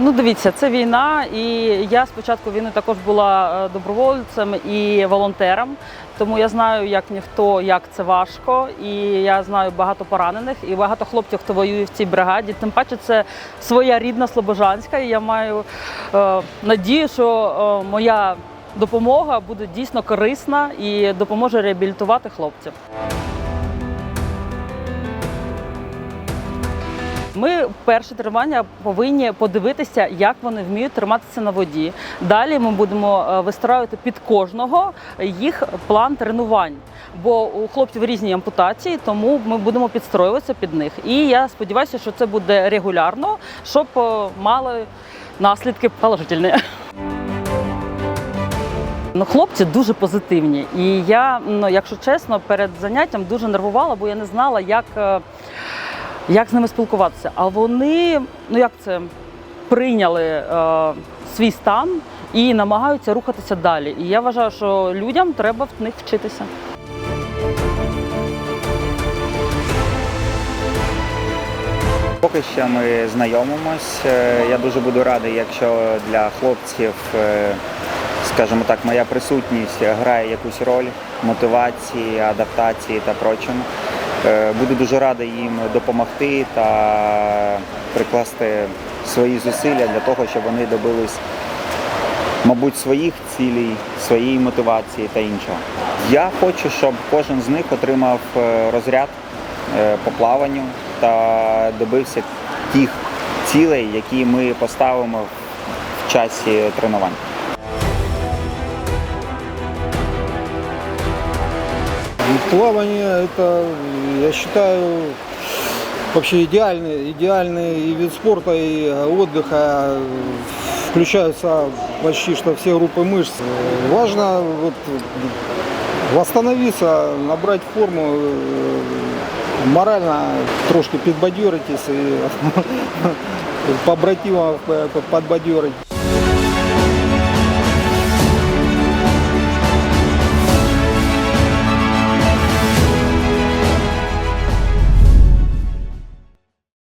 Ну, дивіться, це війна, і я спочатку війни також була е, добровольцем і волонтером. Тому я знаю, як ніхто, як це важко, і я знаю багато поранених і багато хлопців, хто воює в цій бригаді. Тим паче, це своя рідна Слобожанська, і я маю е, надію, що е, моя допомога буде дійсно корисна і допоможе реабілітувати хлопців. Ми перше тренування повинні подивитися, як вони вміють триматися на воді. Далі ми будемо е, вистраювати під кожного їх план тренувань. Бо у хлопців різні ампутації, тому ми будемо підстроюватися під них. І я сподіваюся, що це буде регулярно, щоб е, мали наслідки положительні. Ну, хлопці дуже позитивні. І я, ну, якщо чесно, перед заняттям дуже нервувала, бо я не знала, як, е, як з ними спілкуватися. А вони, ну як це, прийняли е, свій стан і намагаються рухатися далі. І я вважаю, що людям треба в них вчитися. Поки що ми знайомимось. Е, Я дуже буду радий, якщо для хлопців, е, скажімо так, моя присутність грає якусь роль мотивації, адаптації та прочому. Е, Буду дуже радий їм допомогти та прикласти свої зусилля для того, щоб вони добились, мабуть, своїх цілей, своєї мотивації та іншого. Я хочу, щоб кожен з них отримав е, розряд е, по плаванню та добився тих цілей, які ми поставимо в часі тренувань. Плавание это, я считаю, вообще идеальный, идеальный и вид спорта, и отдыха. Включаются почти что все группы мышц. Важно вот, восстановиться, набрать форму, э, морально трошки підбадьоритись і побратимів подбадьорить.